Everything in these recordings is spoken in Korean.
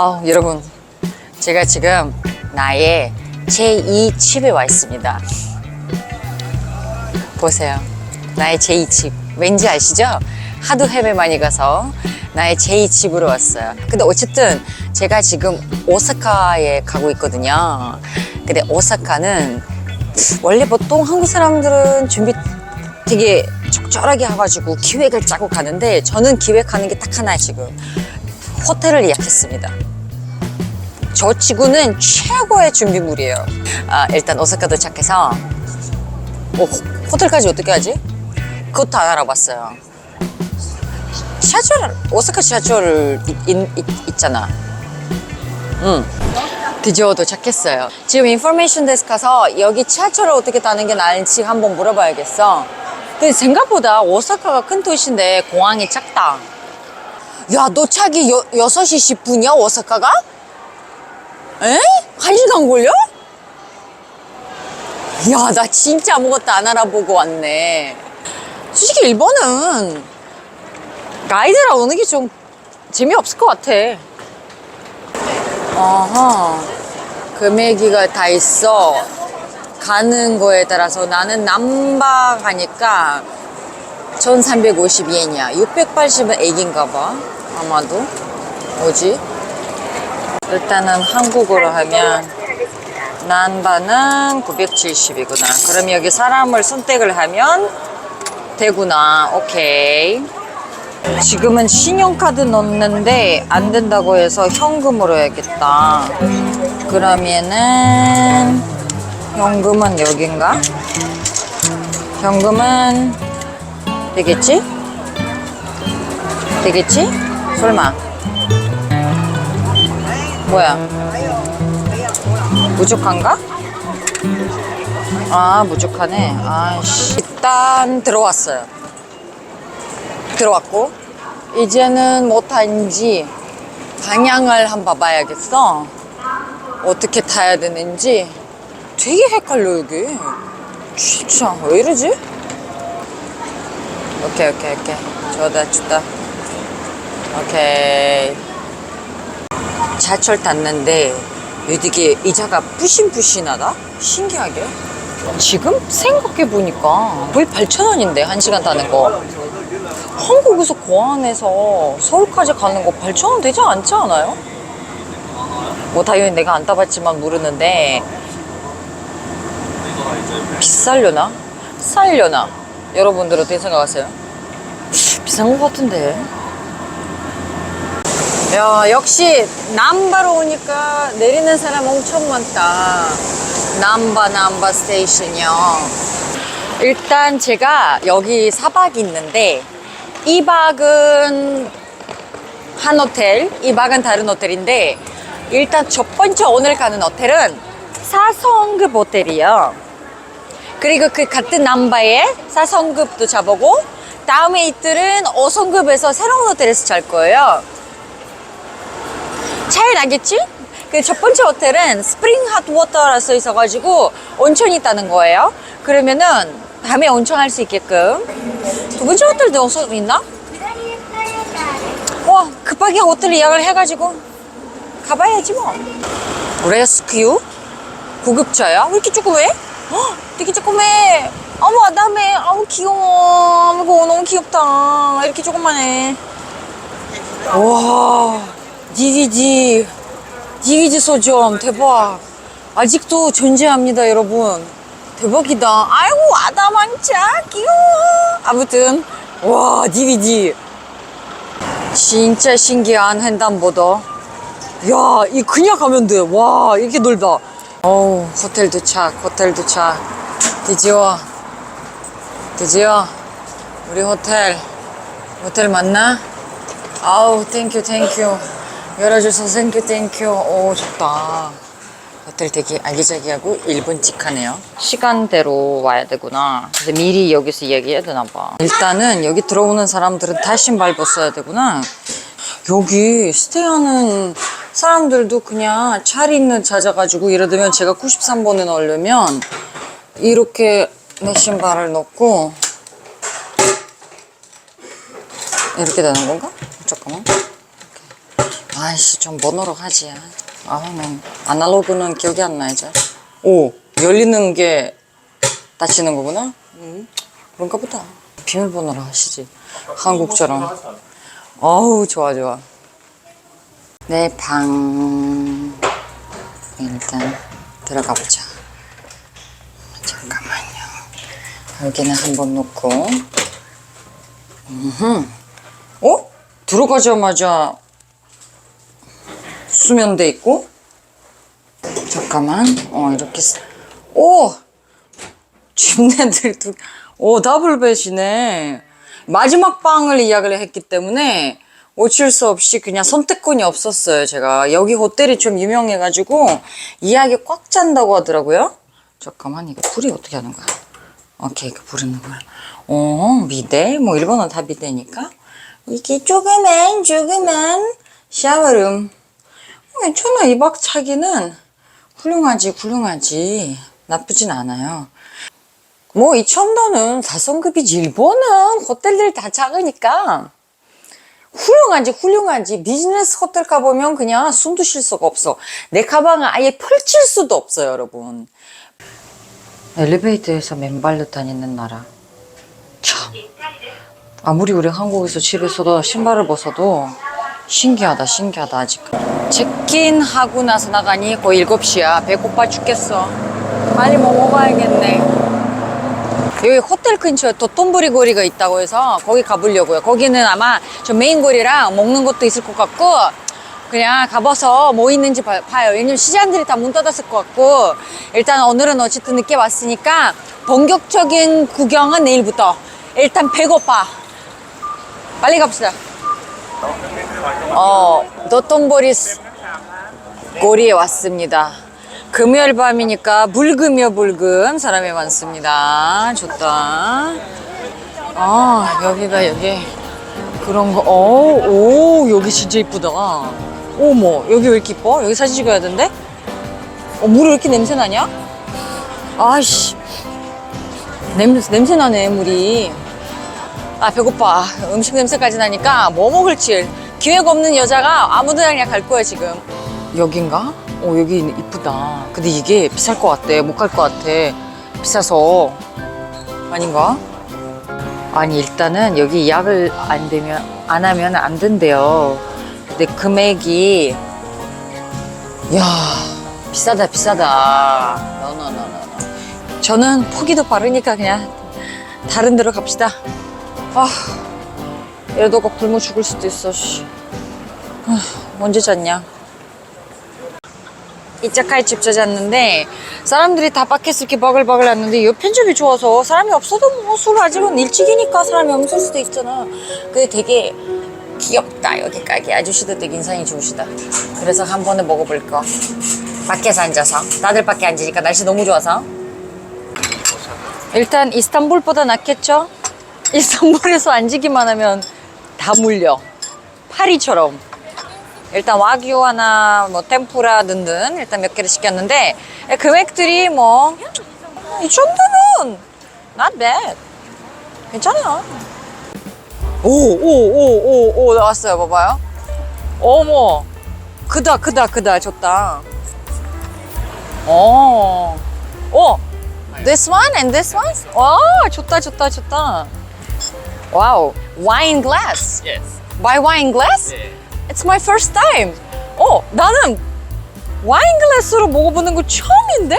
아 여러분. 제가 지금 나의 제2칩에 와 있습니다. 보세요. 나의 제2칩 왠지 아시죠? 하도 해외 많이 가서 나의 제2칩으로 왔어요. 근데 어쨌든 제가 지금 오사카에 가고 있거든요. 근데 오사카는 원래 보통 한국 사람들은 준비 되게 적절하게 해가지고 기획을 짜고 가는데 저는 기획하는 게 딱 하나 지금. 호텔을 예약했습니다. 저 치고는 최고의 준비물이에요. 아, 일단 오사카 도착해서 어, 호- 호텔까지 어떻게 하지? 그것도 안 알아봤어요. 지하철 오사카 지하철 있, 있, 있잖아. 응. 드디어 도착했어요. 지금 인포메이션 데스크 가서 여기 지하철을 어떻게 타는 게 나은지 한번 물어봐야겠어. 근데 생각보다 오사카가 큰 도시인데 공항이 작다. 야, 너 차기 여, 6시 10분이야, 오사카가? 에? 한 시간 걸려? 야, 나 진짜 아무것도 안 알아보고 왔네. 솔직히 일본은 가이드랑 오는 게 좀 재미없을 것 같아. 어허. 금액이가 다 있어. 가는 거에 따라서 나는 남바 가니까 1350엔이야. 680은 액인가 봐. 아마도. 뭐지? 일단은 한국어로 하면 난바는 970이구나. 그럼 여기 사람을 선택을 하면 되구나. 오케이. 지금은 신용카드 넣는데 안 된다고 해서 현금으로 해야겠다. 그러면은 현금은 여긴가? 현금은 되겠지? 되겠지? 설마. 뭐야? 부족한가? 아, 부족하네. 아씨. 일단 들어왔어요. 들어왔고 이제는 뭐 타는지 방향을 한번 봐야겠어 어떻게 타야 되는지 되게 헷갈려 여기 진짜 왜 이러지? 오케이 오케이 오케이 좋다 좋다 오케이 지하철 탔는데 되게 의자가 푸신푸신하다 신기하게 지금 생각해보니까 거의 8,000원인데 한시간 타는 거 한국에서 공항에서 서울까지 가는 거 8,000원 되지 않지 않아요? 뭐 당연히 내가 안 타봤지만 모르는데 비쌀려나? 쌀려나? 여러분들 어떻게 생각하세요? 비싼 것 같은데 야 역시 남바로 오니까 내리는 사람 엄청 많다. 남바 남바 스테이션이요. 일단 제가 여기 4박 있는데 2박은 한 호텔 2박은 다른 호텔인데 일단 첫 번째 오늘 가는 호텔은 4성급 호텔이요. 그리고 그 같은 남바에 4성급도 잡아보고 다음에 이틀은 5성급에서 새로운 호텔에서 잘 거예요 차이 나겠지? 그 첫 번째 호텔은 스프링 핫워터라 써 있어가지고 온천이 있다는 거예요. 그러면은 밤에 온천 할 수 있게끔. 두 번째 호텔도 어서 있나? 와 급하게 호텔 예약을 해가지고 가봐야지 뭐. 레스큐? 구급차야? 왜 이렇게 조그매? 헉, 되게 조그매. 어머 아담해. 아우 귀여워. 아이고 너무 귀엽다. 이렇게 조그만해. 와, 디디지, 디디지 소점 대박. 아직도 존재합니다, 여러분. 대박이다. 아이고, 아다만차 귀여워. 아무튼, 와, 디디지. 진짜 신기한 횡단보도. 야, 이 그냥 가면 돼. 와, 이렇게 넓다. 어우, 호텔 도착, 호텔 도착. 드디어, 드디어, 우리 호텔, 호텔 맞나? 아우 땡큐 땡큐 열어줘서 땡큐 땡큐 오 좋다. 호텔 되게 아기자기하고 일본 찍하네요. 시간대로 와야 되구나. 그래서 미리 여기서 얘기해야 되나 봐. 일단은 여기 들어오는 사람들은 다 신발 벗어야 되구나. 여기 스테이하는 사람들도 그냥 차리 있는 찾아가지고 예를 들면 제가 93번에 넣으려면 이렇게 내 신발을 넣고 이렇게 되는 건가? 잠깐만. 아이씨 좀 번호로 하지. 아난 아날로그는 기억이 안 나 이제. 오 열리는 게 닫히는 거구나. 음 그런가 보다. 비밀번호로 하시지. 한국처럼. 어우 좋아 좋아. 내방 일단 들어가 보자. 잠깐만요. 여기는 한번 놓고. 음. 어? 들어가자마자 수면대 있고. 잠깐만. 어 이렇게. 쓰- 오. 침대들 두. 오 더블벳이네. 마지막 방을 예약을 했기 때문에 어쩔 수 없이 그냥 선택권이 없었어요. 제가 여기 호텔이 좀 유명해가지고 예약이 꽉 찬다고 하더라고요. 잠깐만 이거 불이 어떻게 하는 거야? 오케이 그 부르는 거야. 어 미대 뭐 일본어 다 미대니까 이게 조그만 조그만 샤워룸. 어, 괜찮아 이 박 차기는 훌륭하지 훌륭하지. 나쁘진 않아요. 뭐이 정도는 4성급이지 일본은 호텔들 다 작으니까 훌륭하지 훌륭하지 비즈니스 호텔 가보면 그냥 숨도 쉴 수가 없어. 내 가방을 아예 펼칠 수도 없어요 여러분. 엘리베이터에서 맨발로 다니는 나라. 참. 아무리 우리 한국에서 집에서도 신발을 벗어도 신기하다 신기하다 아직 체크인하고 나서 나가니 거의 7시야 배고파 죽겠어 빨리 뭐 먹어야겠네 여기 호텔 근처에 도톤부리 거리가 있다고 해서 거기 가보려고요. 거기는 아마 저 메인 거리랑 먹는 것도 있을 것 같고 그냥 가봐서 뭐 있는지 봐- 봐요. 왜냐면 시장들이 다 문 닫았을 것 같고 일단 오늘은 어쨌든 늦게 왔으니까 본격적인 구경은 내일부터 일단 배고파. 빨리 갑시다. 어, 도톤보리 고리에 왔습니다. 금요일 밤이니까 불금이요 불금 사람이 많습니다. 좋다. 아 여기가 여기 그런 거. 오, 오 여기 진짜 이쁘다. 어머 여기 왜 이렇게 이뻐? 여기 사진 찍어야 된대? 어 물이 왜 이렇게 냄새 나냐? 아이씨 냄새 냄새 나네 물이. 아 배고파 음식 냄새까지 나니까 뭐 먹을지 기회가 없는 여자가 아무데나 그냥 갈 거야 지금. 여긴가? 어 여기 이쁘다. 근데 이게 비쌀 것 같대 못갈 것 같아. 비싸서. 아닌가? 아니 일단은 여기 예약을 안 되면 안 하면 안 된대요. 근데 금액이 야 비싸다 비싸다. 노노노노 저는 포기도 바르니까 그냥 다른 데로 갑시다. 아, 이러다가 굶어 죽을 수도 있어, 씨. 아, 언제 잤냐? 이자카이 집 찾았는데 사람들이 다 밖에서 이렇게 버글버글 났는데 이 편집이 좋아서 사람이 없어도 뭐 술 아직은 일찍이니까 사람이 없을 수도 있잖아. 근데 되게 귀엽다 여기 가게 아저씨도 되게 인상이 좋으시다. 그래서 한 번에 먹어볼 거. 밖에서 앉아서 다들 밖에 앉으니까 날씨 너무 좋아서 일단 이스탄불보다 낫겠죠? 이스탄불에서 앉기만 하면 다 물려. 파리처럼. 일단 와규 하나, 뭐 템푸라 등등 일단 몇 개를 시켰는데 금액들이 뭐 이 정도는 not bad. 괜찮아. 오, 오, 오, 오, 오 나왔어요. 봐봐요. 어머, 크다, 크다, 크다. 좋다. 어, 오, this one and this one. 와, 좋다, 좋다, 좋다. 와우, wine glass. Yes. By wine glass? 네. It's my first time. 어, 나는 와인 글래스로 먹어보는 거 처음인데?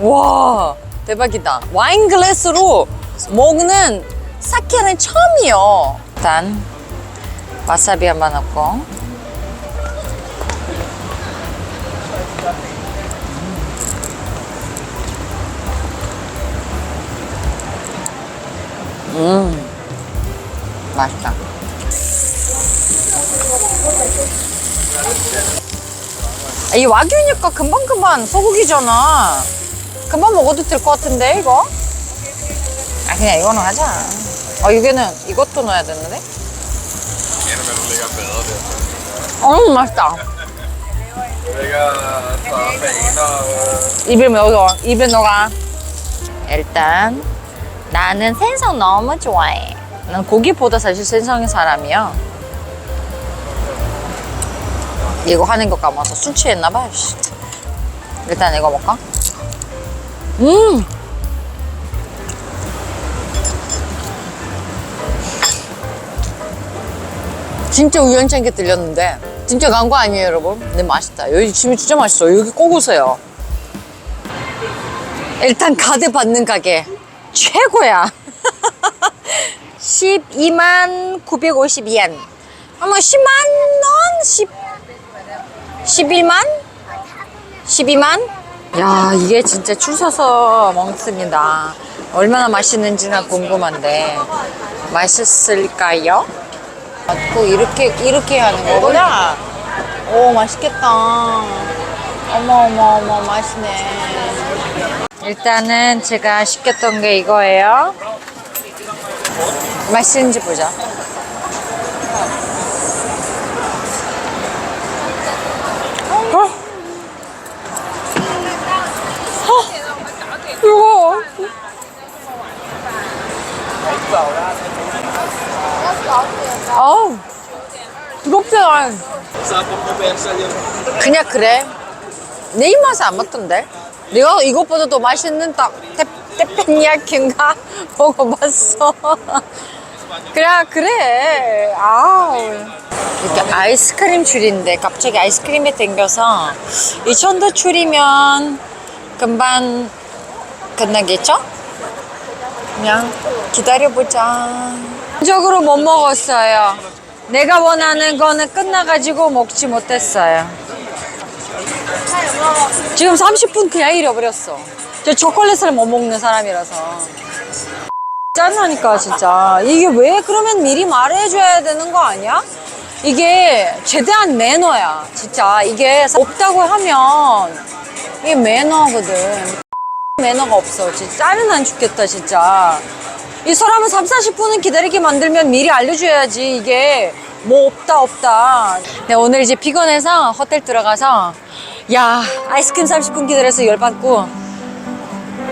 와, 대박이다. 와인 글래스로 먹는 사케는 처음이요. 일단 와사비 한 번 넣고. 음, 맛있다. 이 와규니까 금방금방 소고기잖아. 금방 먹어도 될 것 같은데, 이거? 아, 그냥 이거는 하자. 아, 이게는 이것도 넣어야 되는데? 음, 맛있다. 입에 먹어. 입에 넣어가. 일단, 나는 생선 너무 좋아해. 난 고기보다 사실 생선의 사람이야. 이거 하는 거 까먹어서 술 취했나봐. 씨. 일단 이거 먹까? 음! 진짜 우연찮게 들렸는데 진짜 간 거 아니에요 여러분? 근데 맛있다 여기 집이 진짜 맛있어 여기 꼭 오세요 일단 카드 받는 가게 최고야 12만 950엔 아마 10만 원? 10, 11만? 12만? 야 이게 진짜 줄 서서 먹습니다 얼마나 맛있는지는 궁금한데 맛있을까요? 또 이렇게 이렇게 하는 거구나. 오 맛있겠다. 어머 어머 어머 맛있네. 일단은 제가 시켰던 게 이거예요. 맛있는지 보자. 어? 어? 이거 아우 부럽잖아 그냥 그래 내 입맛에 안 맞던데 내가 이것보다 더 맛있는 딱 테페니아킨가 먹어봤어 그래 그래 아우 이렇게 아이스크림 줄인데 갑자기 아이스크림에 땡겨서 이 정도 줄이면 금방 끝나겠죠? 그냥 기다려보자. 적으로 못 먹었어요. 내가 원하는 거는 끝나가지고 먹지 못했어요. 지금 30분 그냥 잃어버렸어. 저 초콜릿을 못 먹는 사람이라서. 짠하니까 진짜. 이게 왜 그러면 미리 말해줘야 되는 거 아니야? 이게 최대한 매너야. 진짜. 이게 없다고 하면 이게 매너거든. 매너가 없어. 진짜 짜증난 죽겠다, 진짜. 이 사람은 3, 40분은 기다리게 만들면 미리 알려줘야지. 이게 뭐 없다, 없다. 네, 오늘 이제 피곤해서 호텔 들어가서 야, 아이스크림 30분 기다려서 열받고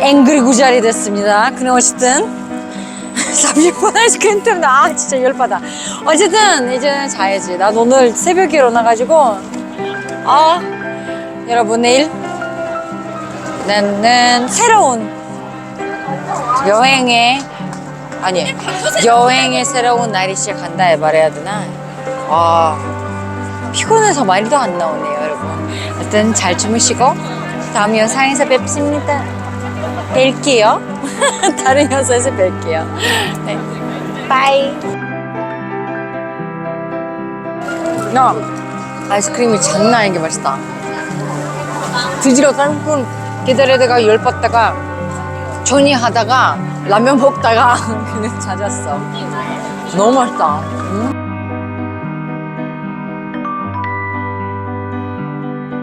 앵그리 구자리 됐습니다. 그냥 어쨌든 30분 아이스크림 때문에 아, 진짜 열받아. 어쨌든 이제 자야지. 난 오늘 새벽에 일어나가지고 아, 여러분 내일 나는 새로운 여행에 아니 여행의 새로운 날이 시작한다 해 말해야 되나? 아 피곤해서 말도 안 나오네요 하여튼 잘 주무시고 다음 영상에서 뵙습니다 뵐게요 다른 영상에서 뵐게요 네. 빠이 야 아이스크림이 장난 아니게 맛있다 드디어 30분 기다리다가 열 받다가 정리하다가 라면 먹다가 그냥 찾았어. 너무 맛있다. 음.